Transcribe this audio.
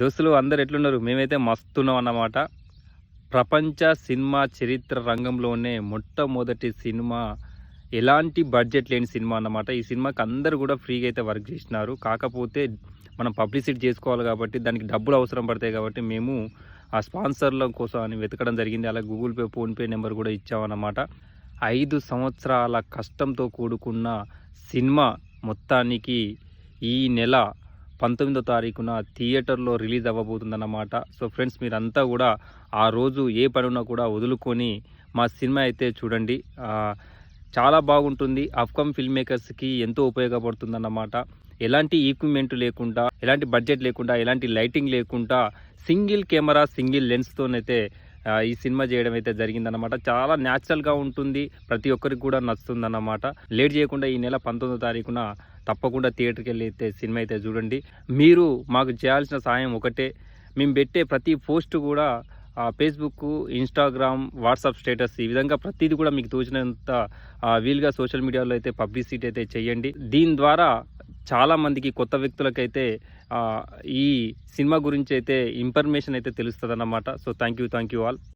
దోస్తులు అందరు ఎట్లున్నారు? మేమైతే మస్తున్నాం అన్నమాట ప్రపంచ సినిమా చరిత్ర రంగంలోనే మొట్టమొదటి సినిమా ఎలాంటి బడ్జెట్ లేని సినిమా అన్నమాట. ఈ సినిమాకి అందరు కూడా ఫ్రీగా అయితే వర్క్ చేసినారు. కాకపోతే మనం పబ్లిసిటీ చేసుకోవాలి కాబట్టి దానికి డబ్బులు అవసరం పడతాయి కాబట్టి మేము ఆ స్పాన్సర్ల కోసం అని వెతకడం జరిగింది. అలా గూగుల్ పే ఫోన్పే నెంబర్ కూడా ఇచ్చామన్నమాట. ఐదు సంవత్సరాల కష్టంతో కూడుకున్న సినిమా మొత్తానికి ఈ నెల పంతొమ్మిదో తారీఖున థియేటర్లో రిలీజ్ అవ్వబోతుందన్నమాట సో ఫ్రెండ్స్ మీరంతా కూడా ఆ రోజు ఏ పని ఉన్నా కూడా వదులుకొని మా సినిమా అయితే చూడండి. చాలా బాగుంటుంది. అఫ్కమ్ ఫిల్మ్ మేకర్స్కి ఎంతో ఉపయోగపడుతుందన్నమాట ఎలాంటి ఈక్విప్మెంట్ లేకుండా ఎలాంటి బడ్జెట్ లేకుండా ఎలాంటి లైటింగ్ లేకుండా సింగిల్ కెమెరా సింగిల్ లెన్స్తోనైతే ఈ సినిమా చేయడం అయితే జరిగిందన్నమాట. చాలా న్యాచురల్గా ఉంటుంది. ప్రతి ఒక్కరికి కూడా నచ్చుతుందన్నమాట. లేట్ చేయకుండా ఈ నెల పంతొమ్మిదో తారీఖున తప్పకుండా థియేటర్కి వెళ్ళి అయితే సినిమా అయితే చూడండి. మీరు మాకు చేయాల్సిన సాయం ఒకటే. మేము పెట్టే ప్రతి పోస్ట్ కూడా ఫేస్బుక్ ఇన్స్టాగ్రామ్ వాట్సాప్ స్టేటస్ ఈ విధంగా ప్రతిదీ కూడా మీకు తోచినంత వీలుగా సోషల్ మీడియాలో అయితే పబ్లిసిటీ అయితే చేయండి. దీని ద్వారా చాలా మందికి కొత్త వ్యక్తులకైతే ఈ సినిమా గురించి అయితే ఇన్ఫర్మేషన్ అయితే తెలుస్తుంది అన్నమాట so thank you thank you all.